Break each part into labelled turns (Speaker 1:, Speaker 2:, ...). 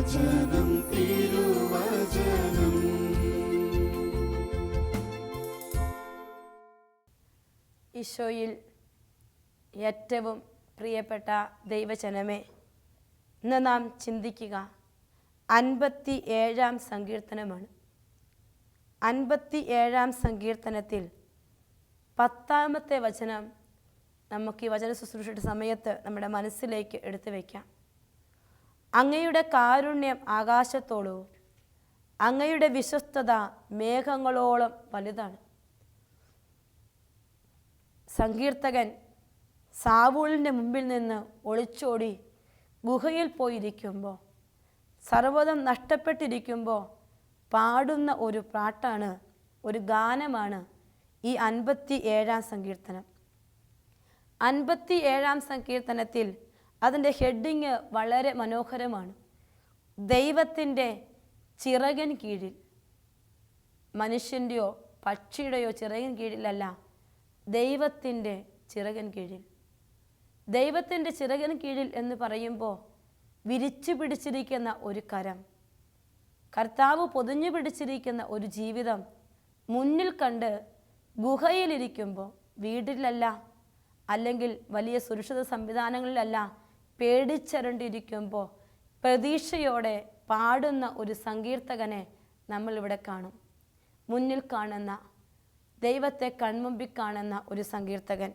Speaker 1: തിരുവചനം.
Speaker 2: ഈശോയിൽ ഏറ്റവും പ്രിയപ്പെട്ട ദൈവജനമേ ഇന്ന് നാം ചിന്തിക്കുക അൻപത്തി ഏഴാം സങ്കീർത്തനമാണ്. അൻപത്തി ഏഴാം സങ്കീർത്തനത്തിൽ പത്താമത്തെ വചനം നമുക്ക് ഈ വചന ശുശ്രൂഷയുടെ സമയത്ത് നമ്മുടെ മനസ്സിലേക്ക് എടുത്തു വയ്ക്കാം. അങ്ങയുടെ കാരുണ്യം ആകാശത്തോളവും അങ്ങയുടെ വിശ്വസ്തത മേഘങ്ങളോളം വലുതാണ്. സങ്കീർത്തകൻ സാവൂളിന്റെ മുമ്പിൽ നിന്ന് ഒളിച്ചോടി ഗുഹയിൽ പോയിരിക്കുമ്പോൾ സർവതം നഷ്ടപ്പെട്ടിരിക്കുമ്പോൾ പാടുന്ന ഒരു പാട്ടാണ് ഒരു ഗാനമാണ് ഈ അൻപത്തി ഏഴാം സങ്കീർത്തനം. അൻപത്തി ഏഴാം സങ്കീർത്തനത്തിൽ അതിന്റെ ഹെഡിങ് വളരെ മനോഹരമാണ്. ദൈവത്തിന്റെ ചിറകൻ കീഴിൽ മനുഷ്യന്റെയോ പക്ഷിയുടെയോ ചിറകൻ കീഴിലല്ല ദൈവത്തിന്റെ ചിറകൻ കീഴിൽ. ദൈവത്തിന്റെ ചിറകൻ കീഴിൽ എന്ന് പറയുമ്പോൾ വിരിച്ചു പിടിച്ചിരിക്കുന്ന ഒരു കരം കർത്താവ് പൊതിഞ്ഞു പിടിച്ചിരിക്കുന്ന ഒരു ജീവിതം മുന്നിൽ കണ്ട് ഗുഹയിലിരിക്കുമ്പോൾ വീട്ടിലല്ല അല്ലെങ്കിൽ വലിയ സുരക്ഷിത സംവിധാനങ്ങളിലല്ല പേടിച്ചരണ്ടിരിക്കുമ്പോൾ പ്രതീക്ഷയോടെ പാടുന്ന ഒരു സങ്കീർത്തകനെ നമ്മളിവിടെ കാണും. മുന്നിൽ കാണുന്ന ദൈവത്തെ കൺമുമ്പിൽ കാണുന്ന ഒരു സങ്കീർത്തകൻ.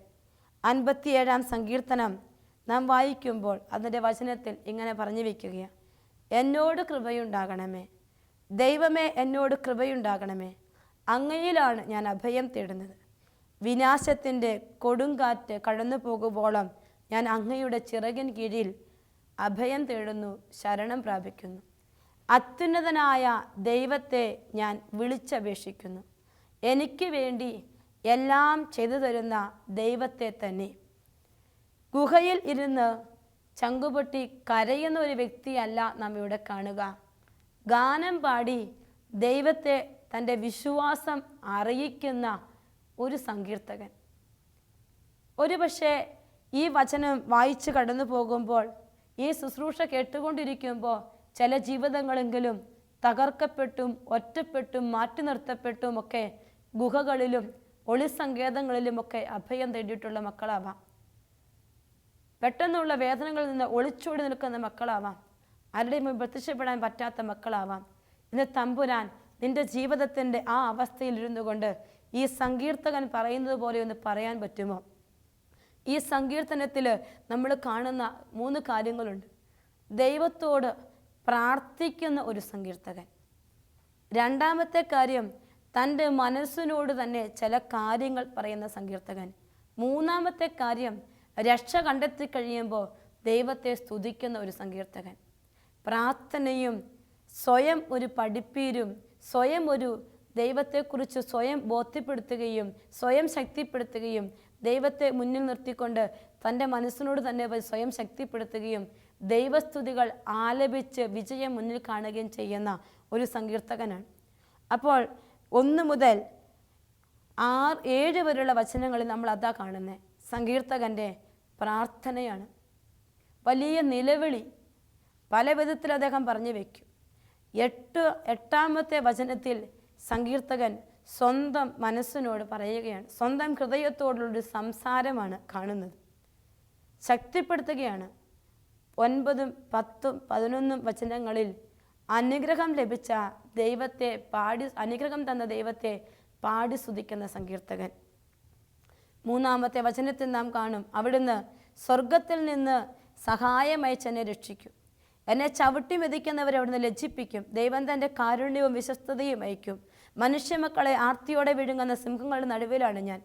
Speaker 2: അൻപത്തിയേഴാം സങ്കീർത്തനം നാം വായിക്കുമ്പോൾ അതിന്റെ വചനത്തിൽ ഇങ്ങനെ പറഞ്ഞു വയ്ക്കുകയാണ് എന്നോട് കൃപയുണ്ടാകണമേ. ദൈവമേ എന്നോട് കൃപയുണ്ടാകണമേ. അങ്ങയിലാണ് ഞാൻ അഭയം തേടുന്നത്. വിനാശത്തിന്റെ കൊടുങ്കാറ്റ് കടന്നു പോകുമ്പോളം ഞാൻ അങ്ങയുടെ ചിറകിൻ കീഴിൽ അഭയം തേടുന്നു ശരണം പ്രാപിക്കുന്നു. അത്യുന്നതനായ ദൈവത്തെ ഞാൻ വിളിച്ചപേക്ഷിക്കുന്നു. എനിക്ക് വേണ്ടി എല്ലാം ചെയ്തു തരുന്ന ദൈവത്തെ തന്നെ. ഗുഹയിൽ ഇരുന്ന് ചങ്കുപൊട്ടി കരയുന്ന ഒരു വ്യക്തിയല്ല നാം ഇവിടെ കാണുക. ഗാനം പാടി ദൈവത്തെ തന്റെ വിശ്വാസം അറിയിക്കുന്ന ഒരു സങ്കീർത്തകൻ. ഒരു പക്ഷേ ഈ വചനം വായിച്ച് കടന്നു പോകുമ്പോൾ ഈ ശുശ്രൂഷ കേട്ടുകൊണ്ടിരിക്കുമ്പോൾ ചില ജീവിതങ്ങളെങ്കിലും തകർക്കപ്പെട്ടും ഒറ്റപ്പെട്ടും മാറ്റി നിർത്തപ്പെട്ടും ഒക്കെ ഗുഹകളിലും ഒളിസങ്കേതങ്ങളിലുമൊക്കെ അഭയം തേടിയിട്ടുള്ള മക്കളാവാം. പെട്ടെന്നുള്ള വേദനകളിൽ നിന്ന് ഒളിച്ചോടി നിൽക്കുന്ന മക്കളാവാം. ആരുടെയും പ്രത്യക്ഷപ്പെടാൻ പറ്റാത്ത മക്കളാവാം. ഇന്ന് തമ്പുരാൻ നിന്റെ ജീവിതത്തിന്റെ ആ അവസ്ഥയിലിരുന്നു കൊണ്ട് ഈ സങ്കീർത്തകൻ പറയുന്നത് പോലെ ഒന്ന് പറയാൻ പറ്റുമോ? ഈ സങ്കീർത്തനത്തിൽ നമ്മൾ കാണുന്ന മൂന്ന് കാര്യങ്ങളുണ്ട്. ദൈവത്തോട് പ്രാർത്ഥിക്കുന്ന ഒരു സങ്കീർത്തകൻ. രണ്ടാമത്തെ കാര്യം തന്റെ മനസ്സിനോട് തന്നെ ചില കാര്യങ്ങൾ പറയുന്ന സങ്കീർത്തകൻ. മൂന്നാമത്തെ കാര്യം രക്ഷ കണ്ടെത്തി കഴിയുമ്പോൾ ദൈവത്തെ സ്തുതിക്കുന്ന ഒരു സങ്കീർത്തകൻ. പ്രാർത്ഥനയും സ്വയം ഒരു പഠിപ്പീരും സ്വയം ഒരു ദൈവത്തെക്കുറിച്ച് സ്വയം ബോധ്യപ്പെടുത്തുകയും സ്വയം ശക്തിപ്പെടുത്തുകയും ദൈവത്തെ മുന്നിൽ നിർത്തിക്കൊണ്ട് തന്റെ മനസ്സിനോട് തന്നെ സ്വയം ശക്തിപ്പെടുത്തുകയും ദൈവസ്തുതികൾ ആലപിച്ച് വിജയം മുന്നിൽ കാണുകയും ചെയ്യുന്ന ഒരു സങ്കീർത്തകനാണ്. അപ്പോൾ ഒന്ന് മുതൽ ആറ് ഏഴ് വരെയുള്ള വചനങ്ങളിൽ നമ്മൾ അതാ കാണുന്നത് സങ്കീർത്തകന്റെ പ്രാർത്ഥനയാണ്. വലിയ നിലവിളി പല വിധത്തിൽ അദ്ദേഹം പറഞ്ഞു വയ്ക്കും എട്ട് എട്ടാമത്തെ വചനത്തിൽ സങ്കീർത്തകൻ സ്വന്തം മനസ്സിനോട് പറയുകയാണ്. സ്വന്തം ഹൃദയത്തോടുള്ള ഒരു സംസാരമാണ് കാണുന്നത്. ശക്തിപ്പെടുത്തുകയാണ്. ഒൻപതും പത്തും പതിനൊന്നും വചനങ്ങളിൽ അനുഗ്രഹം ലഭിച്ച ദൈവത്തെ പാടി അനുഗ്രഹം തന്ന ദൈവത്തെ പാടി സ്തുതിക്കുന്ന സങ്കീർത്തകൻ. മൂന്നാമത്തെ വചനത്തിൽ നാം കാണും അവിടുന്ന് സ്വർഗത്തിൽ നിന്ന് സഹായമയച്ച് എന്നെ രക്ഷിക്കും. എന്നെ ചവിട്ടി മെതിക്കുന്നവരെ അവിടുന്ന് ലജ്ജിപ്പിക്കും. ദൈവം തന്റെ കാരുണ്യവും വിശ്വസ്തതയും അയക്കും. മനുഷ്യമക്കളെ ആർത്തിയോടെ വിഴുങ്ങുന്ന സിംഹങ്ങളുടെ നടുവിലാണ് ഞാൻ.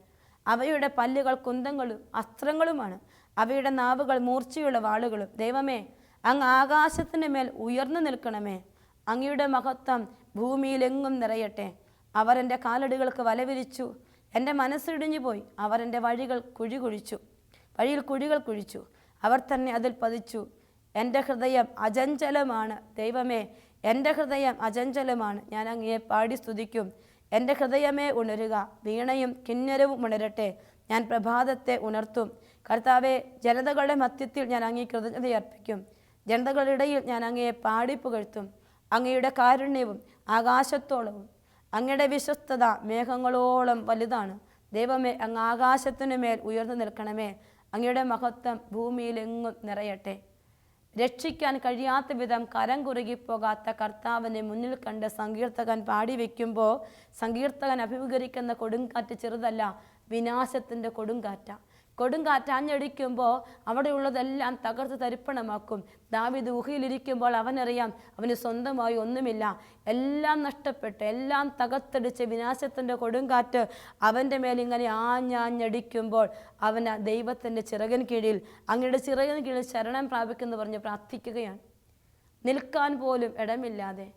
Speaker 2: അവയുടെ പല്ലുകൾ കുന്തങ്ങളും അസ്ത്രങ്ങളുമാണ്. അവയുടെ നാവുകൾ മൂർച്ചയുള്ള വാളുകളും. ദൈവമേ അങ്ങ് ആകാശത്തിന് മേൽ ഉയർന്നു നിൽക്കണമേ. അങ്ങയുടെ മഹത്വം ഭൂമിയിലെങ്ങും നിറയട്ടെ. അവർ എന്റെ കാലടികൾക്ക് വലവിരിച്ചു. എന്റെ മനസ്സിടിഞ്ഞു പോയി. അവർ എന്റെ വഴികൾ കുഴി കുഴിച്ചു. വഴിയിൽ കുഴികൾ കുഴിച്ചു. അവർ തന്നെ അതിൽ പതിച്ചു. എന്റെ ഹൃദയം അജഞ്ചലമാണ് ദൈവമേ എന്റെ ഹൃദയം അചഞ്ചലമാണ്. ഞാൻ അങ്ങയെ പാടി സ്തുതിക്കും. എന്റെ ഹൃദയമേ ഉണരുക. വീണയും കിന്നരവും ഉണരട്ടെ. ഞാൻ പ്രഭാതത്തെ ഉണർത്തും. കർത്താവെ ജനതകളുടെ മധ്യത്തിൽ ഞാൻ അങ്ങേ കൃതജ്ഞതയർപ്പിക്കും. ജനതകളുടെ ഇടയിൽ ഞാൻ അങ്ങയെ പാടി പുകഴ്ത്തും. അങ്ങയുടെ കാരുണ്യവും ആകാശത്തോളവും. അങ്ങയുടെ വിശ്വസ്തത മേഘങ്ങളോളം വലുതാണ്. ദൈവമേ അങ്ങ് ആകാശത്തിനു മേൽ ഉയർന്നു നിൽക്കണമേ. അങ്ങയുടെ മഹത്വം ഭൂമിയിലെങ്ങും നിറയട്ടെ. രക്ഷിക്കാൻ കഴിയാത്ത വിധം കരം കുറുകിപ്പോകാത്ത കർത്താവിനെ മുന്നിൽ കണ്ട് സങ്കീർത്തകൻ പാടി വയ്ക്കുമ്പോൾ സങ്കീർത്തകൻ അഭിമുഖീകരിക്കുന്ന കൊടുങ്കാറ്റ് ചെറുതല്ല വിനാശത്തിന്റെ കൊടുങ്കാറ്റ. കൊടുങ്കാറ്റ് ആഞ്ഞടിക്കുമ്പോൾ അവിടെയുള്ളതെല്ലാം തകർത്ത് തരിപ്പണമാക്കും. ദാവിദ് ഊഹയിലിരിക്കുമ്പോൾ അവനറിയാം അവന് സ്വന്തമായി ഒന്നുമില്ല. എല്ലാം നഷ്ടപ്പെട്ട് എല്ലാം തകർത്തടിച്ച് വിനാശത്തിന്റെ കൊടുങ്കാറ്റ് അവന്റെ മേലിങ്ങനെ ആഞ്ഞാഞ്ഞടിക്കുമ്പോൾ അവൻ ആ ദൈവത്തിന്റെ ചിറകൻ കീഴിൽ അങ്ങയുടെ ചിറകൻ കീഴിൽ ശരണം പ്രാപിക്കുന്നു പറഞ്ഞ് പ്രാർത്ഥിക്കുകയാണ്. നിൽക്കാൻ പോലും ഇടമില്ലാതെ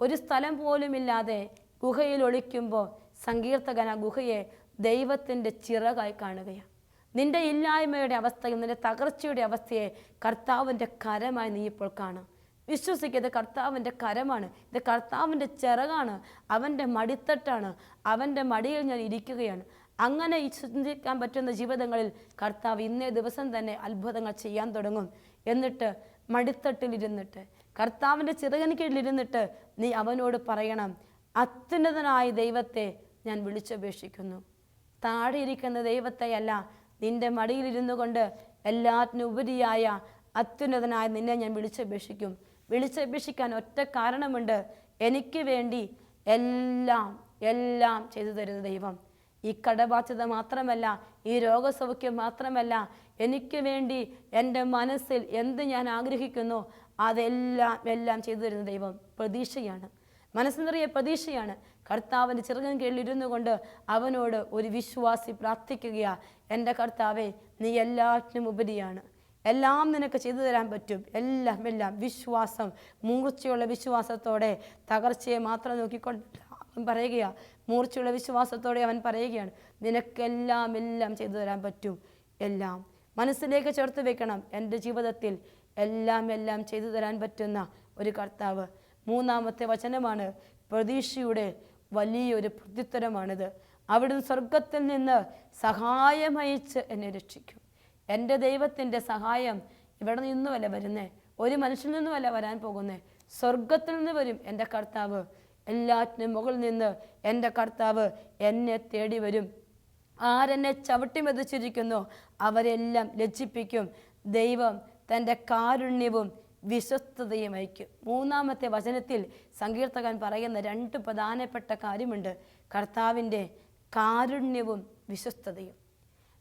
Speaker 2: ഒരു സ്ഥലം പോലുമില്ലാതെ ഗുഹയിൽ ഒളിക്കുമ്പോൾ സങ്കീർത്തകൻ ആ ഗുഹയെ ദൈവത്തിന്റെ ചിറകായി കാണുകയാണ്. നിന്റെ ഇല്ലായ്മയുടെ അവസ്ഥയും നിന്റെ തകർച്ചയുടെ അവസ്ഥയെ കർത്താവിന്റെ കരമായി നീ ഇപ്പോൾ കാണാം. വിശ്വസിക്കുക ഇത് കർത്താവിന്റെ കരമാണ്. ഇത് കർത്താവിന്റെ ചിറകാണ്. അവന്റെ മടിത്തട്ടാണ്. അവന്റെ മടിയിൽ ഞാൻ ഇരിക്കുകയാണ്. അങ്ങനെ ചിന്തിക്കാൻ പറ്റുന്ന ജീവിതങ്ങളിൽ കർത്താവ് ഇന്നേ ദിവസം തന്നെ അത്ഭുതങ്ങൾ ചെയ്യാൻ തുടങ്ങും. എന്നിട്ട് മടിത്തട്ടിലിരുന്നിട്ട് കർത്താവിന്റെ ചിറകന് കീഴിലിരുന്നിട്ട് നീ അവനോട് പറയണം അത്യുന്നതനായ ദൈവത്തെ ഞാൻ വിളിച്ചപേക്ഷിക്കുന്നു. താഴെ ഇരിക്കുന്ന ദൈവത്തെയല്ല നിന്റെ മടിയിലിരുന്നു കൊണ്ട് എല്ലാറ്റിനും ഉപരിയായ അത്യുന്നതനായ നിന്നെ ഞാൻ വിളിച്ചപേക്ഷിക്കും. വിളിച്ചപേക്ഷിക്കാൻ ഒറ്റ കാരണമുണ്ട്. എനിക്ക് വേണ്ടി എല്ലാം എല്ലാം ചെയ്തു തരുന്ന ദൈവം. ഈ കടബാധ്യത മാത്രമല്ല ഈ രോഗസൗഖ്യം മാത്രമല്ല എനിക്ക് വേണ്ടി എന്റെ മനസ്സിൽ എന്ത് ഞാൻ ആഗ്രഹിക്കുന്നു അതെല്ലാം എല്ലാം ചെയ്തു തരുന്ന ദൈവം പ്രതീക്ഷയാണ്. മനസ്സ് നിറയെ പ്രതീക്ഷയാണ്. കർത്താവിന്റെ ചെറുകൻ കീഴിലിരുന്നു കൊണ്ട് അവനോട് ഒരു വിശ്വാസി പ്രാർത്ഥിക്കുകയാ എന്റെ കർത്താവെ നീ എല്ലാറ്റിനും ഉപരിയാണ്. എല്ലാം നിനക്ക് ചെയ്തു തരാൻ പറ്റും. എല്ലാം എല്ലാം വിശ്വാസം മൂർച്ചയുള്ള വിശ്വാസത്തോടെ തകർച്ചയെ മാത്രം നോക്കിക്കൊണ്ട് അവൻ പറയുകയാണ് മൂർച്ചയുള്ള വിശ്വാസത്തോടെ അവൻ പറയുകയാണ് നിനക്കെല്ലാം എല്ലാം ചെയ്തു തരാൻ പറ്റും. എല്ലാം. മനസ്സിലേക്ക് ചേർത്ത് വെക്കണം. എന്റെ ജീവിതത്തിൽ എല്ലാം എല്ലാം ചെയ്തു തരാൻ പറ്റുന്ന ഒരു കർത്താവ് മൂന്നാമത്തെ വചനമാണ് പ്രതീക്ഷയുടെ വലിയൊരു പ്രത്യുത്തരമാണിത്. അവിടുന്ന് സ്വർഗത്തിൽ നിന്ന് സഹായമയച്ച് എന്നെ രക്ഷിക്കും. എന്റെ ദൈവത്തിന്റെ സഹായം ഇവിടെ നിന്നുമല്ല വരുന്നേ. ഒരു മനുഷ്യനിൽ നിന്നുമല്ല വരാൻ പോകുന്നേ. സ്വർഗത്തിൽ നിന്ന് വരും എന്റെ കർത്താവ്. എല്ലാറ്റിനും മുകളിൽ നിന്ന് എന്റെ കർത്താവ് എന്നെ തേടി വരും. ആരെന്നെ ചവിട്ടി മെതിച്ചിരിക്കുന്നു അവരെല്ലാം ലജ്ജിപ്പിക്കും. ദൈവം തന്റെ കാരുണ്യവും വിശ്വസ്തതയും അയക്കും മൂന്നാമത്തെ വചനത്തിൽ സങ്കീർത്തകൻ പറയുന്ന രണ്ട് പ്രധാനപ്പെട്ട കാര്യമുണ്ട്. കർത്താവിന്റെ കാരുണ്യവും വിശ്വസ്തതയും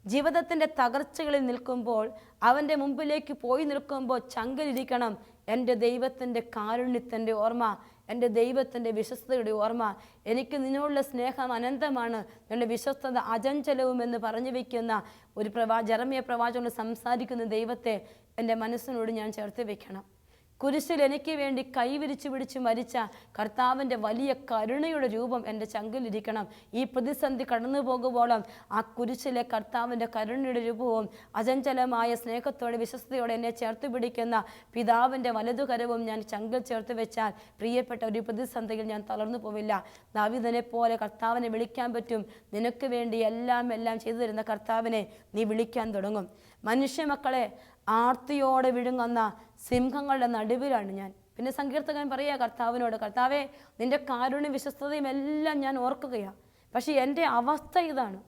Speaker 2: ജീവിതത്തിന്റെ തകർച്ചകളിൽ നിൽക്കുമ്പോൾ അവന്റെ മുമ്പിലേക്ക് പോയി നിൽക്കുമ്പോൾ ചങ്കലിരിക്കണം എന്റെ ദൈവത്തിന്റെ കാരുണ്യത്തിന്റെ ഓർമ്മ. എന്റെ ദൈവത്തിന്റെ വിശ്വസ്തയുടെ ഓർമ്മ എനിക്ക് നിന്നോടുള്ള സ്നേഹം അനന്തമാണ്. എന്റെ വിശ്വസ്തത അജഞ്ചലവും എന്ന് പറഞ്ഞു വയ്ക്കുന്ന ഒരു പ്രവാ ജറമിയ പ്രവാചകനോട് സംസാരിക്കുന്ന ദൈവത്തെ എന്റെ മനസ്സിനോട് ഞാൻ ചേർത്ത് വെക്കണം. കുരിശിൽ എനിക്ക് വേണ്ടി കൈവിരിച്ചു പിടിച്ച് മരിച്ച കർത്താവിന്റെ വലിയ കരുണയുടെ രൂപം എന്റെ ചങ്കിലിരിക്കണം. ഈ പ്രതിസന്ധി കടന്നു പോകുമ്പോഴും ആ കുരിശിലെ കർത്താവിന്റെ കരുണയുടെ രൂപവും അചഞ്ചലമായ സ്നേഹത്തോടെ വിശ്വസ്തയോടെ എന്നെ ചേർത്ത് പിടിക്കുന്ന പിതാവിന്റെ വലതുകരവും ഞാൻ ചങ്കിൽ ചേർത്ത് വെച്ചാൽ പ്രിയപ്പെട്ട ഒരു പ്രതിസന്ധിയിൽ ഞാൻ തളർന്നു പോവില്ല. ദാവിദനെ പോലെ കർത്താവിനെ വിളിക്കാൻ പറ്റും. നിനക്ക് വേണ്ടി എല്ലാം എല്ലാം ചെയ്തു തരുന്ന കർത്താവിനെ നീ വിളിക്കാൻ തുടങ്ങും. മനുഷ്യ മക്കളെ ആർത്തിയോടെ വിഴുങ്ങുന്ന സിംഹങ്ങളുടെ നടുവിലാണ് ഞാൻ. പിന്നെ സങ്കീർത്തകൻ പറയുക കർത്താവിനോട് കർത്താവേ നിന്റെ കാരുണ്യ വിശ്വസ്തതയും എല്ലാം ഞാൻ ഓർക്കുകയാണ് പക്ഷേ എന്റെ അവസ്ഥ ഇതാണ്.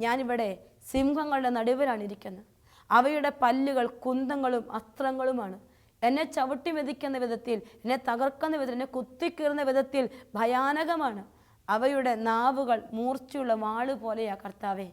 Speaker 2: ഞാനിവിടെ സിംഹങ്ങളുടെ നടുവിലാണ് ഇരിക്കുന്നത്. അവയുടെ പല്ലുകൾ കുന്തങ്ങളും അസ്ത്രങ്ങളുമാണ്. എന്നെ ചവിട്ടി മെതിക്കുന്ന വിധത്തിൽ എന്നെ തകർക്കുന്ന വിധത്തിൽ എന്നെ കുത്തിക്കീറുന്ന വിധത്തിൽ ഭയാനകമാണ്. അവയുടെ നാവുകൾ മൂർച്ചയുള്ള വാൾ പോലെയാ കർത്താവേ.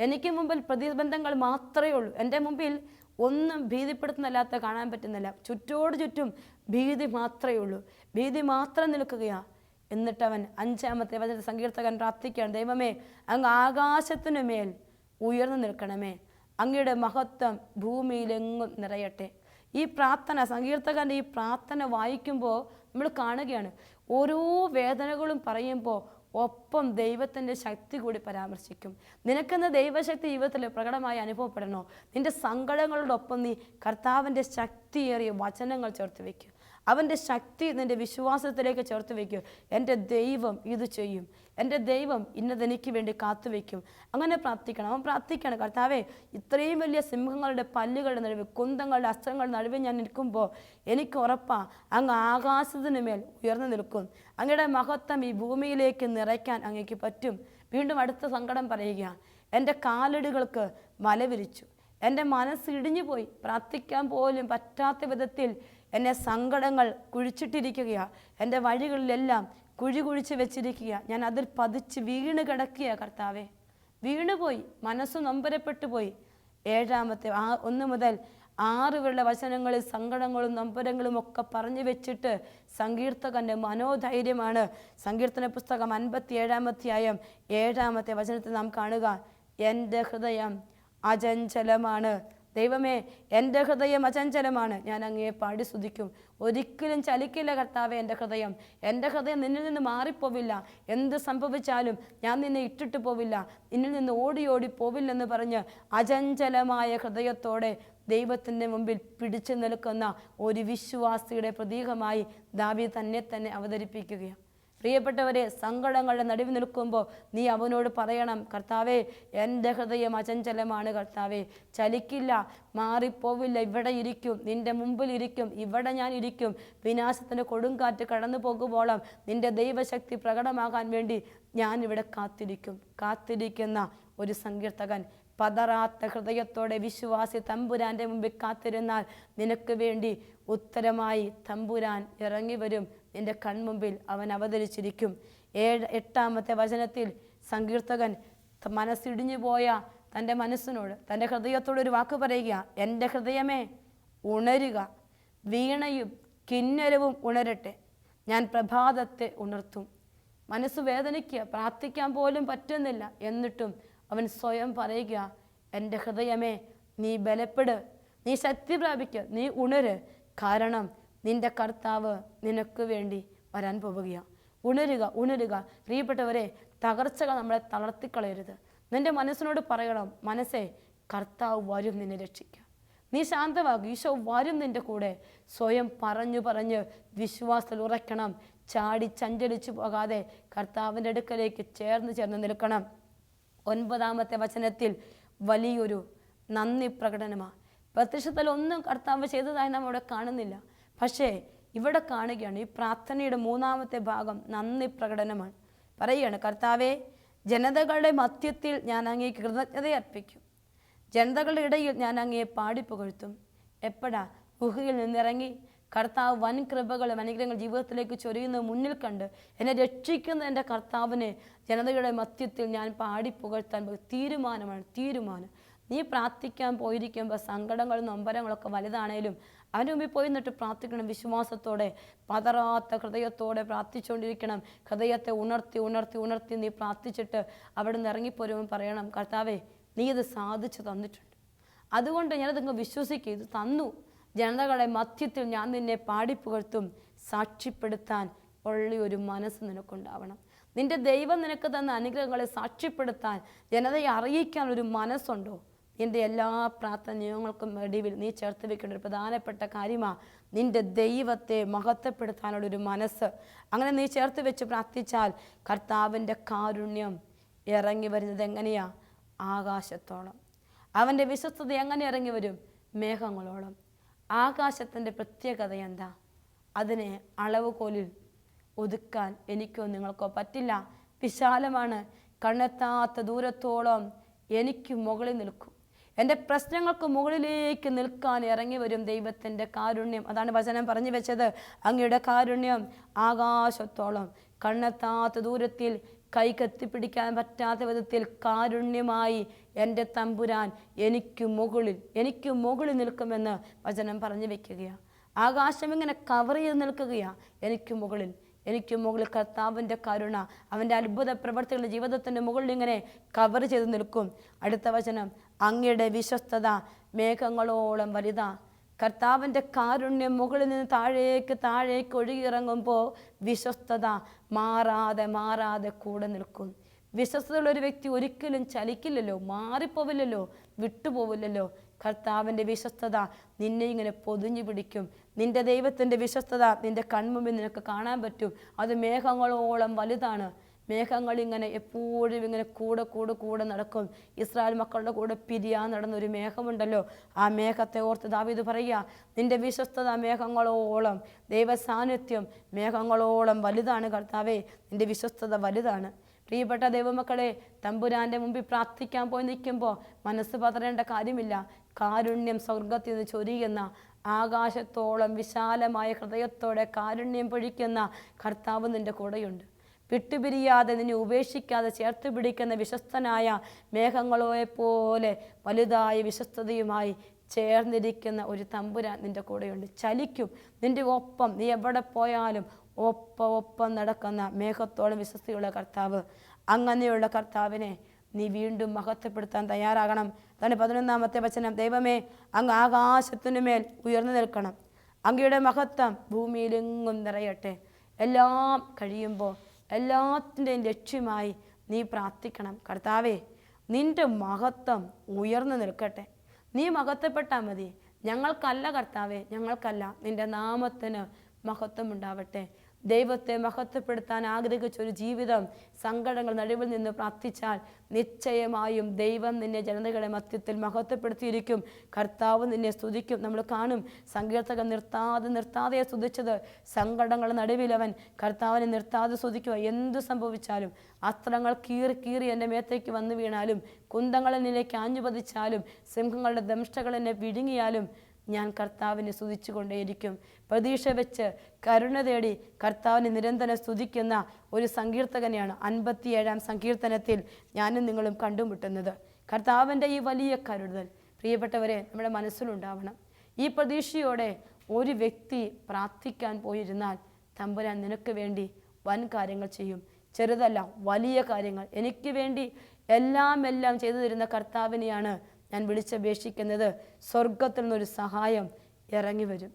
Speaker 2: എനിക്ക് മുമ്പിൽ പ്രതിബന്ധങ്ങൾ മാത്രമേ ഉള്ളൂ. എന്റെ മുമ്പിൽ ഒന്നും ഭീതിപ്പെടുത്തുന്നല്ലാത്ത കാണാൻ പറ്റുന്നില്ല. ചുറ്റോട് ചുറ്റും ഭീതി മാത്രമേ ഉള്ളൂ. ഭീതി മാത്രം നിൽക്കുകയാണ് എന്നിട്ടവൻ അഞ്ചാമത്തെ വചന സങ്കീർത്തകൻ പ്രാർത്ഥിക്കുകയാണ്. ദൈവമേ അങ്ങ് ആകാശത്തിനു മേൽ ഉയർന്നു നിൽക്കണമേ. അങ്ങയുടെ മഹത്വം ഭൂമിയിലെങ്ങും നിറയട്ടെ. ഈ പ്രാർത്ഥന സങ്കീർത്തകന്റെ ഈ പ്രാർത്ഥന വായിക്കുമ്പോൾ നമ്മൾ കാണുകയാണ്. ഓരോ വേദനകളും പറയുമ്പോൾ ഒപ്പം ദൈവത്തിന്റെ ശക്തി കൂടി പരാമർശിക്കും. നിനക്കെന്ന ദൈവശക്തി ജീവിതത്തിൽ പ്രകടമായി അനുഭവപ്പെടണോ? നിന്റെ സങ്കടങ്ങളോടൊപ്പം നീ കർത്താവിന്റെ ശക്തിയേറിയ വചനങ്ങൾ ചേർത്ത് വെക്കുക അവന്റെ ശക്തി നിന്റെ വിശ്വാസത്തിലേക്ക് ചേർത്ത് വയ്ക്കും. എന്റെ ദൈവം ഇത് ചെയ്യും. എന്റെ ദൈവം ഇന്നതെനിക്ക് വേണ്ടി കാത്തു കാത്തുവെക്കും അങ്ങനെ പ്രാർത്ഥിക്കണം. അവൻ പ്രാർത്ഥിക്കണം കർത്താവേ ഇത്രയും വലിയ സിംഹങ്ങളുടെ പല്ലുകളുടെ നടുവ് കുന്തങ്ങളുടെ അസ്ത്രങ്ങളുടെ നടുവിൽ ഞാൻ നിൽക്കുമ്പോൾ എനിക്ക് ഉറപ്പാ അങ്ങ് ആകാശത്തിന് മേൽ ഉയർന്നു നിൽക്കും. അങ്ങയുടെ മഹത്വം ഈ ഭൂമിയിലേക്ക് നിറയ്ക്കാൻ അങ്ങേക്ക് പറ്റും. വീണ്ടും അടുത്ത സങ്കടം പറയുക എന്റെ കാലടികൾക്ക് മല വിരിച്ചു എന്റെ മനസ്സ് ഇടിഞ്ഞു പോയി പ്രാർത്ഥിക്കാൻ പോലും പറ്റാത്ത വിധത്തിൽ എന്നെ സങ്കടങ്ങൾ കുഴിച്ചിട്ടിരിക്കുകയാണ് എന്റെ വഴികളിലെല്ലാം കുഴി കുഴിച്ച് വെച്ചിരിക്കുക ഞാൻ അതിൽ പതിച്ച് വീണ് കിടക്കുക കർത്താവേ. വീണുപോയി മനസ്സ് നൊമ്പരപ്പെട്ടു പോയി. ഏഴാമത്തെ ആ ഒന്ന് മുതൽ ആറ് വെള്ള വചനങ്ങളിൽ സങ്കടങ്ങളും നൊമ്പരങ്ങളും ഒക്കെ പറഞ്ഞു വെച്ചിട്ട് സങ്കീർത്തകന്റെ മനോധൈര്യമാണ്. സങ്കീർത്തന പുസ്തകം അൻപത്തി ഏഴാമധ്യായം ഏഴാമത്തെ വചനത്തിൽ നാം കാണുക എന്റെ ഹൃദയം അചഞ്ചലമാണ്. ദൈവമേ എന്റെ ഹൃദയം അചഞ്ചലമാണ്. ഞാൻ അങ്ങയെ പാടി സ്തുതിക്കും. ഒരിക്കലും ചലിക്കില്ല കർത്താവെ എന്റെ ഹൃദയം. എന്റെ ഹൃദയം നിന്നിൽ നിന്ന് മാറിപ്പോവില്ല. എന്ത് സംഭവിച്ചാലും ഞാൻ നിന്നെ ഇട്ടിട്ട് പോവില്ല. നിന്നിൽ നിന്ന് ഓടി ഓടി പോവില്ലെന്ന് പറഞ്ഞ് അചഞ്ചലമായ ഹൃദയത്തോടെ ദൈവത്തിന്റെ മുമ്പിൽ പിടിച്ചു നിൽക്കുന്ന ഒരു വിശ്വാസിയുടെ പ്രതീകമായി ദാവി തന്നെ തന്നെ അവതരിപ്പിക്കുകയാണ്. പ്രിയപ്പെട്ടവരെ സങ്കടങ്ങളുടെ നടുവിൽ നിൽക്കുമ്പോൾ നീ അവനോട് പറയണം കർത്താവേ എന്റെ ഹൃദയം അചഞ്ചലമാണ് കർത്താവേ. ചലിക്കില്ല മാറിപ്പോവില്ല ഇവിടെ ഇരിക്കും നിന്റെ മുമ്പിൽ ഇരിക്കും ഇവിടെ ഞാൻ ഇരിക്കും. വിനാശത്തിന്റെ കൊടുങ്കാറ്റ് കടന്നു പോകുമ്പോളം നിന്റെ ദൈവശക്തി പ്രകടമാകാൻ വേണ്ടി ഞാൻ ഇവിടെ കാത്തിരിക്കും. കാത്തിരിക്കുന്ന ഒരു സങ്കീർത്തകൻ പതറാത്ത ഹൃദയത്തോടെ വിശ്വാസി തമ്പുരാന്റെ മുമ്പിൽ കാത്തിരുന്നാൽ നിനക്ക് വേണ്ടി ഉത്തരമായി തമ്പുരാൻ ഇറങ്ങി വരും. നിന്റെ കൺമുമ്പിൽ അവൻ അവതരിച്ചിരിക്കും. ഏഴ് എട്ടാമത്തെ വചനത്തിൽ സങ്കീർത്തകൻ മനസ്സിടിഞ്ഞു പോയ തന്റെ മനസ്സിനോട് തന്റെ ഹൃദയത്തോട് ഒരു വാക്ക് പറയുക എന്റെ ഹൃദയമേ ഉണരുക. വീണയും കിന്നരവും ഉണരട്ടെ. ഞാൻ പ്രഭാതത്തെ ഉണർത്തും. മനസ്സ് വേദനയ്ക്ക് പ്രാർത്ഥിക്കാൻ പോലും പറ്റുന്നില്ല. എന്നിട്ടും അവൻ സ്വയം പറയുക എന്റെ ഹൃദയമേ നീ ബലപ്പെട്. നീ ശക്തി പ്രാപിക്കുക നീ ഉണര്. കാരണം നിന്റെ കർത്താവ് നിനക്ക് വേണ്ടി വരാൻ പോവുകയാണ്. ഉണരുക ഉണരുക. പ്രിയപ്പെട്ടവരെ തകർച്ചകൾ നമ്മളെ തളർത്തിക്കളയരുത്. നിന്റെ മനസ്സിനോട് പറയണം മനസ്സേ കർത്താവ് വരും നിന്നെ രക്ഷിക്കുക നീ ശാന്തമാകും. ഈശോ വരും നിന്റെ കൂടെ. സ്വയം പറഞ്ഞു പറഞ്ഞ് വിശ്വാസത്തിൽ ഉറയ്ക്കണം. ചാടി ചഞ്ചലിച്ചു പോകാതെ കർത്താവിന്റെ അടുക്കലേക്ക് ചേർന്ന് ചേർന്ന് നിൽക്കണം. ഒൻപതാമത്തെ വചനത്തിൽ വലിയൊരു നന്ദി പ്രകടനമാണ്. പ്രത്യക്ഷത്തിൽ ഒന്നും കർത്താവ് ചെയ്തതായി നാം അവിടെ കാണുന്നില്ല. പക്ഷേ ഇവിടെ കാണുകയാണ് ഈ പ്രാർത്ഥനയുടെ മൂന്നാമത്തെ ഭാഗം നന്ദി പ്രകടനമാണ്. പറയുകയാണ് കർത്താവെ ജനതകളുടെ മധ്യത്തിൽ ഞാൻ അങ്ങേ കൃതജ്ഞത അർപ്പിക്കും. ജനതകളുടെ ഇടയിൽ ഞാൻ അങ്ങയെ പാടിപ്പുകഴ്ത്തും. എപ്പോഴാ? ഗുഹയിൽ നിന്നിറങ്ങി. കർത്താവ് വൻ കൃപകളും അനുഗ്രഹങ്ങൾ ജീവിതത്തിലേക്ക് ചൊരിയുന്നത് മുന്നിൽ കണ്ട് എന്നെ രക്ഷിക്കുന്ന എന്റെ കർത്താവിനെ ജനതയുടെ മധ്യത്തിൽ ഞാൻ പാടി പുകഴ്ത്താൻ തീരുമാനമാണ് തീരുമാനം. നീ പ്രാർത്ഥിക്കാൻ പോയിരിക്കുമ്പോൾ സങ്കടങ്ങളും നൊമ്പരങ്ങളൊക്കെ വലുതാണേലും അവന്റെ മുമ്പിൽ പോയി നിന്നിട്ട് പ്രാർത്ഥിക്കണം. വിശ്വാസത്തോടെ പതറാത്ത ഹൃദയത്തോടെ പ്രാർത്ഥിച്ചുകൊണ്ടിരിക്കണം. ഹൃദയത്തെ ഉണർത്തി ഉണർത്തി ഉണർത്തി നീ പ്രാർത്ഥിച്ചിട്ട് അവിടെ നിന്ന് ഇറങ്ങിപ്പോരുമ്പോൾ പറയണം. കർത്താവേ നീ ഇത് സാധിച്ചു തന്നിട്ടുണ്ട്. അതുകൊണ്ട് ഞാനതങ്ങ് വിശ്വസിക്കുക ഇത് തന്നു. ജനതകളെ മധ്യത്തിൽ ഞാൻ നിന്നെ പാടിപ്പുകഴ്ത്തും സാക്ഷ്യപ്പെടുത്താൻ ഉള്ള ഒരു മനസ്സ് നിനക്കുണ്ടാവണം. നിന്റെ ദൈവം നിനക്ക് തന്ന അനുഗ്രഹങ്ങളെ സാക്ഷ്യപ്പെടുത്താൻ ജനതയെ അറിയിക്കാൻ ഒരു മനസ്സുണ്ടോ? നിന്റെ എല്ലാ പ്രാർത്ഥന നിയമങ്ങൾക്കും ഇടയിൽ നീ ചേർത്ത് വെക്കേണ്ട ഒരു പ്രധാനപ്പെട്ട കാര്യമാണ് നിന്റെ ദൈവത്തെ മഹത്വപ്പെടുത്താനുള്ള ഒരു മനസ്സ്. അങ്ങനെ നീ ചേർത്ത് വെച്ച് പ്രാർത്ഥിച്ചാൽ കർത്താവിന്റെ കാരുണ്യം ഇറങ്ങി വരുന്നത് എങ്ങനെയാ? ആകാശത്തോളം. അവന്റെ വിശ്വസ്തത എങ്ങനെ ഇറങ്ങി വരും? മേഘങ്ങളോളം. ആകാശത്തിന്റെ പ്രത്യേകത എന്താ? അതിനെ അളവുകോലിൽ ഒതുക്കാൻ എനിക്കോ നിങ്ങൾക്കോ പറ്റില്ല. വിശാലമാണ്. കണ്ണെത്താത്ത ദൂരത്തോളം എനിക്ക് മുകളിൽ നിൽക്കും. എന്റെ പ്രശ്നങ്ങൾക്ക് മുകളിലേക്ക് നിൽക്കാൻ ഇറങ്ങി വരും ദൈവത്തിന്റെ കാരുണ്യം. അതാണ് വചനം പറഞ്ഞു വെച്ചത്. അങ്ങയുടെ കാരുണ്യം ആകാശത്തോളം. കണ്ണെത്താത്ത ദൂരത്തിൽ കൈ കത്തിപ്പിടിക്കാൻ പറ്റാത്ത വിധത്തിൽ കാരുണ്യമായി എന്റെ തമ്പുരാൻ എനിക്ക് മുകളിൽ എനിക്ക് മുകളിൽ നിൽക്കുമെന്ന് വചനം പറഞ്ഞു വെക്കുകയാണ് ആകാശം ഇങ്ങനെ കവർ ചെയ്ത് നിൽക്കുകയാണ് എനിക്ക് മുകളിൽ എനിക്ക് മുകളിൽ കർത്താവിന്റെ കരുണ അവന്റെ അത്ഭുത പ്രവർത്തികളുടെ ജീവിതത്തിന്റെ മുകളിൽ ഇങ്ങനെ കവർ ചെയ്ത് നിൽക്കും. അടുത്ത വചനം അങ്ങയുടെ വിശ്വസ്തത മേഘങ്ങളോളം വലുതാ. കർത്താവിന്റെ കാരുണ്യം മുകളിൽ നിന്ന് താഴേക്ക് താഴേക്ക് ഒഴുകിയിറങ്ങുമ്പോൾ വിശ്വസ്തത മാറാതെ മാറാതെ കൂടെ നിൽക്കും. വിശ്വസ്തതയുള്ള ഒരു വ്യക്തി ഒരിക്കലും ചലിക്കില്ലല്ലോ മാറിപ്പോവില്ലല്ലോ. വിട്ടുപോവില്ലല്ലോ. കർത്താവിന്റെ വിശ്വസ്തത നിന്നെ ഇങ്ങനെ പൊതിഞ്ഞു പിടിക്കും. നിന്റെ ദൈവത്തിന്റെ വിശ്വസ്തത നിന്റെ കൺമുമ്പിൽ നിനക്ക് കാണാൻ പറ്റും. അത് മേഘങ്ങളോളം വലുതാണ്. മേഘങ്ങൾ ഇങ്ങനെ എപ്പോഴും ഇങ്ങനെ കൂടെ കൂടെ കൂടെ നടക്കും. ഇസ്രായേൽ മക്കളുടെ കൂടെ പിരിയാൻ നടന്നൊരു മേഘമുണ്ടല്ലോ. ആ മേഘത്തെ ഓർത്ത് ദാവിത് പറയുക നിന്റെ വിശ്വസ്തത മേഘങ്ങളോളം ദൈവസാന്നിധ്യം മേഘങ്ങളോളം വലുതാണ് കർത്താവേ. നിന്റെ വിശ്വസ്തത വലുതാണ്. പ്രിയപ്പെട്ട ദൈവമക്കളെ തമ്പുരാന്റെ മുമ്പിൽ പ്രാർത്ഥിക്കാൻ പോയി നിൽക്കുമ്പോൾ മനസ്സ് പതറേണ്ട കാര്യമില്ല. കാരുണ്യം സ്വർഗത്തിൽ നിന്ന് ചൊരിയുന്ന ആകാശത്തോളം വിശാലമായ ഹൃദയത്തോടെ കാരുണ്യം പൊഴിക്കുന്ന കർത്താവ് നിന്റെ കൂടെയുണ്ട്. വിട്ടുപിരിയാതെ നിന്നെ ഉപേക്ഷിക്കാതെ ചേർത്ത് പിടിക്കുന്ന വിശ്വസ്തനായ മേഘങ്ങളെ പോലെ വലുതായ വിശ്വസ്തതയുമായി ചേർന്നിരിക്കുന്ന ഒരു തമ്പുരാൻ നിന്റെ കൂടെയുണ്ട്. ചലിക്കും. നിന്റെ ഒപ്പം നീ എവിടെ പോയാലും ഒപ്പം ഒപ്പം നടക്കുന്ന മേഘത്തോളം വിശ്വസ്തിയുള്ള കർത്താവ്. അങ്ങനെയുള്ള കർത്താവിനെ നീ വീണ്ടും മഹത്വപ്പെടുത്താൻ തയ്യാറാകണം. അതാണ് പതിനൊന്നാമത്തെ വചനം. ദൈവമേ അങ്ങ് ആകാശത്തിനു മേൽ ഉയർന്നു നിൽക്കണം. അങ്ങയുടെ മഹത്വം ഭൂമിയിലെങ്ങും നിറയട്ടെ. എല്ലാം കഴിയുമ്പോൾ എല്ലാത്തിന്റെയും ലക്ഷ്യമായി നീ പ്രാർത്ഥിക്കണം. കർത്താവേ നിന്റെ മഹത്വം ഉയർന്നു നിൽക്കട്ടെ. നീ മഹത്വപ്പെട്ടാൽ മതി. ഞങ്ങൾക്കല്ല കർത്താവേ ഞങ്ങൾക്കല്ല. നിന്റെ നാമത്തിന് മഹത്വം ഉണ്ടാവട്ടെ. ദൈവത്തെ മഹത്വപ്പെടുത്താൻ ആഗ്രഹിച്ച ഒരു ജീവിതം സങ്കടങ്ങൾ നടുവിൽ നിന്ന് പ്രാർത്ഥിച്ചാൽ നിശ്ചയമായും ദൈവം നിന്നെ ജനതകളെ മധ്യത്തിൽ മഹത്വപ്പെടുത്തിയിരിക്കും. കർത്താവ് നിന്നെ സ്തുതിക്കും. നമ്മൾ കാണും സങ്കീർത്തകൻ നിർത്താതെ നിർത്താതെ സ്തുതിച്ചത് സങ്കടങ്ങൾ നടുവിൽ അവൻ കർത്താവിനെ നിർത്താതെ സ്തുതിക്കുക. എന്തു സംഭവിച്ചാലും അസ്ത്രങ്ങൾ കീറി കീറി എന്റെ മേത്തേക്ക് വന്നു വീണാലും കുന്തങ്ങളെ എന്നിലേക്ക് ആഞ്ഞുപതിച്ചാലും സിംഹങ്ങളുടെ ദംഷ്ടകൾ എന്നെ വിഴുങ്ങിയാലും ഞാൻ കർത്താവിനെ സ്തുതിച്ചുകൊണ്ടേയിരിക്കും. പ്രതീക്ഷ വെച്ച് കരുണ തേടി കർത്താവിനെ നിരന്തരം സ്തുതിക്കുന്ന ഒരു സങ്കീർത്തകനെയാണ് അൻപത്തിയേഴാം സങ്കീർത്തനത്തിൽ ഞാനും നിങ്ങളും കണ്ടുമുട്ടുന്നത്. കർത്താവിന്റെ ഈ വലിയ കരുതൽ പ്രിയപ്പെട്ടവരെ നമ്മുടെ മനസ്സിലുണ്ടാവണം. ഈ പ്രതീക്ഷയോടെ ഒരു വ്യക്തി പ്രാർത്ഥിക്കാൻ പോയിരുന്നാൽ തമ്പുരാൻ നിനക്ക് വേണ്ടി വൻ കാര്യങ്ങൾ ചെയ്യും. ചെറുതല്ല വലിയ കാര്യങ്ങൾ. എനിക്ക് വേണ്ടി എല്ലാം എല്ലാം ചെയ്തു തരുന്ന കർത്താവിനെയാണ് ഞാൻ വിളിച്ചപേക്ഷിക്കുന്നത് സ്വർഗത്തിൽ നിന്നൊരു സഹായം ഇറങ്ങി വരും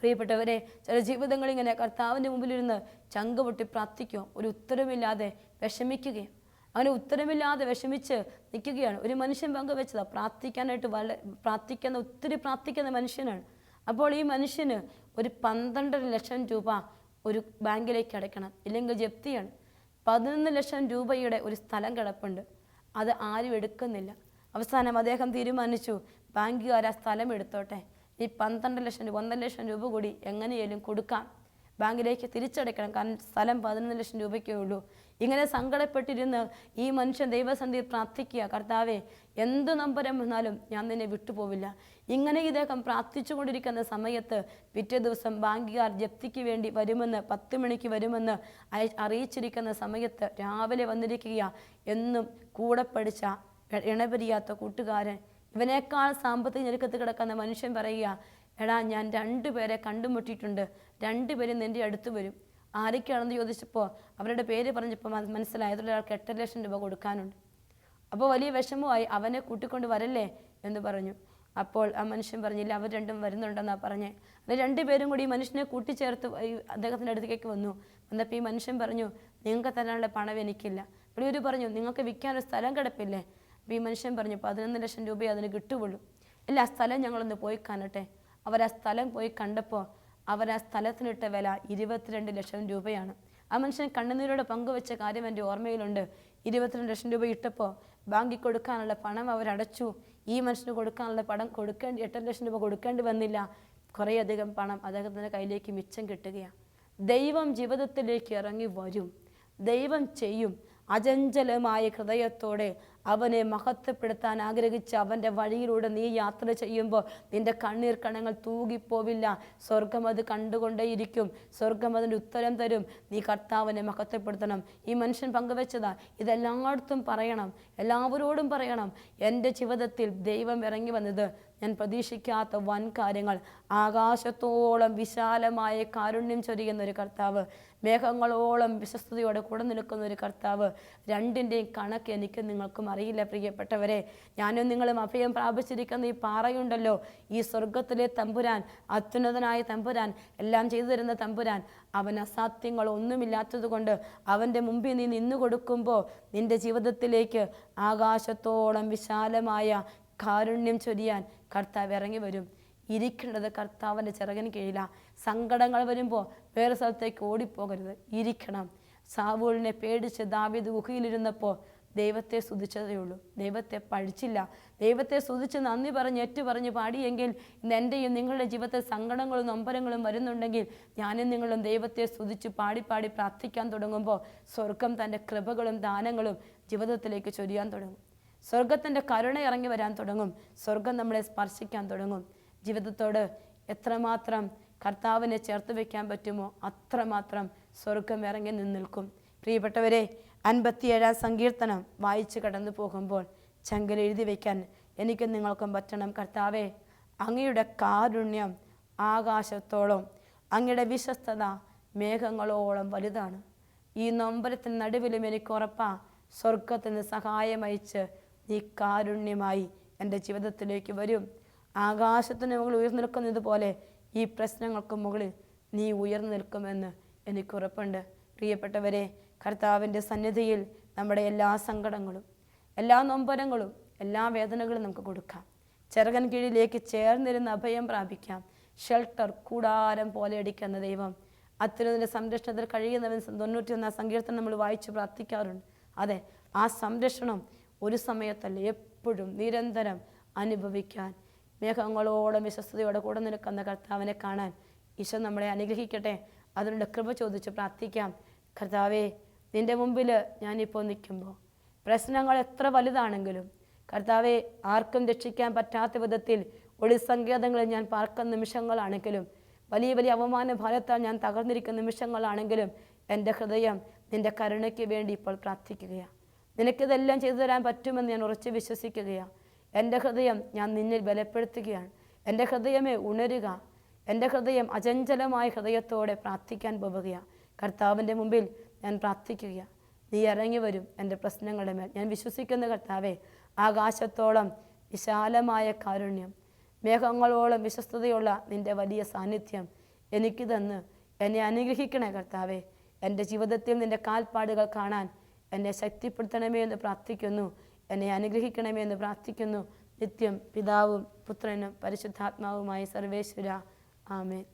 Speaker 2: പ്രിയപ്പെട്ടവരെ ചില ജീവിതങ്ങൾ ഇങ്ങനെ കർത്താവിന്റെ മുമ്പിലിരുന്ന് ചങ്ക് പൊട്ടി പ്രാർത്ഥിക്കുകയും ഒരു ഉത്തരമില്ലാതെ വിഷമിക്കുകയും അങ്ങനെ ഉത്തരമില്ലാതെ വിഷമിച്ച് നിൽക്കുകയാണ്. ഒരു മനുഷ്യൻ പങ്കുവെച്ചതാണ് പ്രാർത്ഥിക്കാനായിട്ട് വളരെ പ്രാർത്ഥിക്കുന്ന ഒത്തിരി പ്രാർത്ഥിക്കുന്ന മനുഷ്യനാണ്. അപ്പോൾ ഈ മനുഷ്യന് ഒരു പന്ത്രണ്ടര ലക്ഷം രൂപ ഒരു ബാങ്കിലേക്ക് അടയ്ക്കണം ഇല്ലെങ്കിൽ ജപ്തിയാണ്. പതിനൊന്ന് ലക്ഷം രൂപയുടെ ഒരു സ്ഥലം കിടപ്പുണ്ട്. അത് ആരും എടുക്കുന്നില്ല. അവസാനം അദ്ദേഹം തീരുമാനിച്ചു ബാങ്കുകാർ ആ സ്ഥലം എടുത്തോട്ടെ. ഈ പന്ത്രണ്ട് ലക്ഷം രൂപ ഒന്നര ലക്ഷം രൂപ കൂടി എങ്ങനെയാലും കൊടുക്കാം. ബാങ്കിലേക്ക് തിരിച്ചടയ്ക്കണം കാരണം സ്ഥലം പതിനൊന്ന് ലക്ഷം രൂപയ്ക്കേ ഉള്ളൂ. ഇങ്ങനെ സങ്കടപ്പെട്ടിരുന്ന് ഈ മനുഷ്യൻ ദൈവസന്ധിയിൽ പ്രാർത്ഥിക്കുക കർത്താവേ എന്ത് നമ്പരം വന്നാലും ഞാൻ നിന്നെ വിട്ടുപോവില്ല. ഇങ്ങനെ ഇദ്ദേഹം പ്രാർത്ഥിച്ചുകൊണ്ടിരിക്കുന്ന സമയത്ത് പിറ്റേ ദിവസം ബാങ്കുകാർ ജപ്തിക്ക് വേണ്ടി വരുമെന്ന് പത്ത് മണിക്ക് വരുമെന്ന് അറിയിച്ചിരിക്കുന്ന സമയത്ത് രാവിലെ വന്നിരിക്കുക എന്നും കൂടെ പഠിച്ച ഇണപിരിയാത്ത കൂട്ടുകാരൻ. ഇവനേക്കാൾ സാമ്പത്തിക ഞെരുക്കത്ത് കിടക്കുന്ന മനുഷ്യൻ പറയുക എടാ ഞാൻ രണ്ടുപേരെ കണ്ടുമുട്ടിയിട്ടുണ്ട്. രണ്ടുപേരും നിന്റെ അടുത്ത് വരും. ആരൊക്കെയാണെന്ന് ചോദിച്ചപ്പോൾ അവരുടെ പേര് പറഞ്ഞപ്പോൾ മന- മനസ്സിലായത് ഒരാൾക്ക് എട്ട് ലക്ഷം രൂപ കൊടുക്കാനുണ്ട്. അപ്പോൾ വലിയ വിഷമമായി അവനെ കൂട്ടിക്കൊണ്ട് വരല്ലേ എന്ന് പറഞ്ഞു. അപ്പോൾ ആ മനുഷ്യൻ പറഞ്ഞില്ല അവർ രണ്ടും വരുന്നുണ്ടെന്നാണ് പറഞ്ഞേ. അത് രണ്ടുപേരും കൂടി ഈ മനുഷ്യനെ കൂട്ടിച്ചേർത്ത് അദ്ദേഹത്തിന്റെ അടുത്തേക്ക് വന്നു. വന്നപ്പോൾ ഈ മനുഷ്യൻ പറഞ്ഞു നിങ്ങൾക്ക് തരാനുള്ള പണം എനിക്കില്ല. ഇവിടെ ഒരു പറഞ്ഞു നിങ്ങൾക്ക് വിൽക്കാനൊരു സ്ഥലം കിടപ്പില്ലേ? ഈ മനുഷ്യൻ പറഞ്ഞു പതിനൊന്ന് ലക്ഷം രൂപയെ അതിന് കിട്ടുകയുള്ളൂ. ഇല്ല ആ സ്ഥലം ഞങ്ങളൊന്ന് പോയി കാണട്ടെ. അവർ ആ സ്ഥലം പോയി കണ്ടപ്പോൾ അവർ ആ സ്ഥലത്തിനിട്ട വില ഇരുപത്തിരണ്ട് ലക്ഷം രൂപയാണ്. ആ മനുഷ്യൻ കണ്ണുനീരോട് പങ്കുവെച്ച കാര്യം എന്റെ ഓർമ്മയിലുണ്ട്. ഇരുപത്തിരണ്ട് ലക്ഷം രൂപ ഇട്ടപ്പോൾ ബാങ്കിൽ കൊടുക്കാനുള്ള പണം അവരടച്ചു ഈ മനുഷ്യന് കൊടുക്കാനുള്ള പണം കൊടുക്കേണ്ടി എട്ട് ലക്ഷം രൂപ കൊടുക്കേണ്ടി വന്നില്ല. കുറേയധികം പണം അദ്ദേഹത്തിന്റെ കയ്യിലേക്ക് മിച്ചം കിട്ടുകയാണ് ദൈവം ജീവിതത്തിലേക്ക് ഇറങ്ങി വരും. ദൈവം ചെയ്യും. അചഞ്ചലമായ ഹൃദയത്തോടെ അവനെ മഹത്വപ്പെടുത്താൻ ആഗ്രഹിച്ച് അവന്റെ വഴിയിലൂടെ നീ യാത്ര ചെയ്യുമ്പോൾ നിന്റെ കണ്ണീർ കണങ്ങൾ തൂകിപ്പോവില്ല. സ്വർഗം അത് കണ്ടുകൊണ്ടേയിരിക്കും. സ്വർഗം അതിന്റെ ഉത്തരം തരും. നീ കർത്താവിനെ മഹത്വപ്പെടുത്തണം. ഈ മനുഷ്യൻ പങ്കുവെച്ചതാ. ഇതെല്ലായിടത്തും പറയണം. എല്ലാവരോടും പറയണം. എന്റെ ജീവിതത്തിൽ ദൈവം ഇറങ്ങി വന്നത് ഞാൻ പ്രതീക്ഷിക്കാത്ത വൻ കാര്യങ്ങൾ ആകാശത്തോളം വിശാലമായ കാരുണ്യം ചൊരിയുന്ന ഒരു കർത്താവ്. മേഘങ്ങളോളം വിശ്വസ്തയോടെ കൂടെ നിൽക്കുന്ന ഒരു കർത്താവ്. രണ്ടിന്റെയും കണക്ക് എനിക്ക് നിങ്ങൾക്കും അറിയില്ല പ്രിയപ്പെട്ടവരെ. ഞാനും നിങ്ങളും അഭയം പ്രാപിച്ചിരിക്കുന്ന ഈ പാറയുണ്ടല്ലോ. ഈ സ്വർഗത്തിലെ തമ്പുരാൻ അത്യുന്നതനായ തമ്പുരാൻ എല്ലാം ചെയ്തു തരുന്ന തമ്പുരാൻ. അവൻ അസാധ്യങ്ങൾ ഒന്നുമില്ലാത്തത് കൊണ്ട് അവന്റെ മുമ്പിൽ നീ നിന്നു കൊടുക്കുമ്പോൾ നിന്റെ ജീവിതത്തിലേക്ക് ആകാശത്തോളം വിശാലമായ കാരുണ്യം ചൊരിയാൻ കർത്താവ് ഇറങ്ങി വരും. ഇരിക്കേണ്ടത് കർത്താവിന്റെ ചിറകിന് കീഴിലാണ് സങ്കടങ്ങൾ വരുമ്പോൾ വേറെ സ്ഥലത്തേക്ക് ഓടിപ്പോകരുത്. ഇരിക്കണം. സാവൂളിനെ പേടിച്ച് ദാവീദ് ഗുഹയിലിരുന്നപ്പോൾ ദൈവത്തെ സ്തുതിച്ചതേ ഉള്ളൂ. ദൈവത്തെ പഴിച്ചില്ല. ദൈവത്തെ സ്തുതിച്ച് നന്ദി പറഞ്ഞ് ഏറ്റു പറഞ്ഞ് പാടിയെങ്കിൽ ഇന്ന് എന്റെയും നിങ്ങളുടെ ജീവിതത്തിൽ സങ്കടങ്ങളും നൊമ്പരങ്ങളും വരുന്നുണ്ടെങ്കിൽ ഞാനും നിങ്ങളും ദൈവത്തെ സ്തുതിച്ച് പാടി പാടി പ്രാർത്ഥിക്കാൻ തുടങ്ങുമ്പോൾ സ്വർഗം തന്റെ കൃപകളും ദാനങ്ങളും ജീവിതത്തിലേക്ക് ചൊരിയാൻ തുടങ്ങും. സ്വർഗത്തിന്റെ കരുണ ഇറങ്ങി വരാൻ തുടങ്ങും. സ്വർഗം നമ്മളെ സ്പർശിക്കാൻ തുടങ്ങും. ജീവിതത്തോട് എത്രമാത്രം കർത്താവിനെ ചേർത്ത് വെക്കാൻ പറ്റുമോ അത്രമാത്രം സ്വർഗം ഇറങ്ങി നിൽക്കും. പ്രിയപ്പെട്ടവരെ അൻപത്തിയേഴാം സങ്കീർത്തനം വായിച്ച് കടന്നു പോകുമ്പോൾ ചങ്കൽ എഴുതി വയ്ക്കാൻ എനിക്ക് നിങ്ങൾക്കും പറ്റണം. കർത്താവെ അങ്ങയുടെ കാരുണ്യം ആകാശത്തോളം അങ്ങയുടെ വിശ്വസ്തത മേഘങ്ങളോളം വലുതാണ്. ഈ നൊമ്പരത്തിന് നടുവിലും എനിക്ക് ഉറപ്പാ സ്വർഗത്തിന് നിന്ന് സഹായം അയച്ച് നീ കാരുണ്യമായി എന്റെ ജീവിതത്തിലേക്ക് വരും. ആകാശത്തിന് മുകളിൽ ഉയർന്നു നിൽക്കുന്നത് പോലെ ഈ പ്രശ്നങ്ങൾക്ക് മുകളിൽ നീ ഉയർന്നു നിൽക്കുമെന്ന് എനിക്ക് ഉറപ്പുണ്ട്. പ്രിയപ്പെട്ടവരെ കർത്താവിന്റെ സന്നിധിയിൽ നമ്മുടെ എല്ലാ സങ്കടങ്ങളും എല്ലാ നൊമ്പരങ്ങളും എല്ലാ വേദനകളും നമുക്ക് കൊടുക്കാം. ചെറുകൻ കീഴിലേക്ക് ചേർന്നിരുന്ന് അഭയം പ്രാപിക്കാം. ഷെൽട്ടർ കൂടാരം പോലെ അടിക്കുന്ന ദൈവം. അത്തരത്തിന്റെ സംരക്ഷണത്തിൽ കഴിയുന്നവൻ തൊണ്ണൂറ്റി ഒന്നാം സങ്കീർത്തനം നമ്മൾ വായിച്ച് പ്രാർത്ഥിക്കാറുണ്ട്. അതെ ആ സംരക്ഷണം ഒരു സമയത്തല്ല എപ്പോഴും നിരന്തരം അനുഭവിക്കാൻ. മേഘങ്ങളോളം വിശ്വസ്തയോടെ കൂടെ നിൽക്കുന്ന കർത്താവിനെ കാണാൻ ഈശോ നമ്മളെ അനുഗ്രഹിക്കട്ടെ. അതിനുള്ള കൃപ ചോദിച്ച് പ്രാർത്ഥിക്കാം. കർത്താവേ നിന്റെ മുമ്പിൽ ഞാനിപ്പോൾ നിൽക്കുമ്പോൾ പ്രശ്നങ്ങൾ എത്ര വലുതാണെങ്കിലും കർത്താവെ ആർക്കും രക്ഷിക്കാൻ പറ്റാത്ത വിധത്തിൽ ഒളിസങ്കേതങ്ങളിൽ ഞാൻ പാർക്കുന്ന നിമിഷങ്ങളാണെങ്കിലും വലിയ വലിയ അവമാന ഭാരത്താൽ ഞാൻ തകർന്നിരിക്കുന്ന നിമിഷങ്ങളാണെങ്കിലും എന്റെ ഹൃദയം നിന്റെ കരുണയ്ക്ക് വേണ്ടി ഇപ്പോൾ പ്രാർത്ഥിക്കുകയാണ്. നിനക്കിതെല്ലാം ചെയ്തു തരാൻ പറ്റുമെന്ന് ഞാൻ ഉറച്ച് വിശ്വസിക്കുകയാണ് എന്റെ ഹൃദയം ഞാൻ നിന്നിൽ ബലപ്പെടുത്തുകയാണ്. എന്റെ ഹൃദയമേ ഉണരുക. എന്റെ ഹൃദയം അചഞ്ചലമായ ഹൃദയത്തോടെ പ്രാർത്ഥിക്കാൻ പോവുകയാണ് കർത്താവിന്റെ മുമ്പിൽ ഞാൻ പ്രാർത്ഥിക്കുകയാണ് നീ ഇറങ്ങി വരും എന്റെ പ്രശ്നങ്ങളുടെ മേൽ. ഞാൻ വിശ്വസിക്കുന്ന കർത്താവേ ആകാശത്തോളം വിശാലമായ കാരുണ്യം മേഘങ്ങളോളം വിശ്വസ്തതയുള്ള നിന്റെ വലിയ സാന്നിധ്യം എനിക്ക് തന്ന് എന്നെ അനുഗ്രഹിക്കണേ കർത്താവേ. എന്റെ ജീവിതത്തിൽ നിന്റെ കാൽപ്പാടുകൾ കാണാൻ എന്നെ ശക്തിപ്പെടുത്തണമേ എന്ന് പ്രാർത്ഥിക്കുന്നു. എന്നെ അനുഗ്രഹിക്കണമേ എന്ന് പ്രാർത്ഥിക്കുന്നു. നിത്യം പിതാവും പുത്രനും പരിശുദ്ധാത്മാവുമായി സർവേശ്വര. ആമേൻ.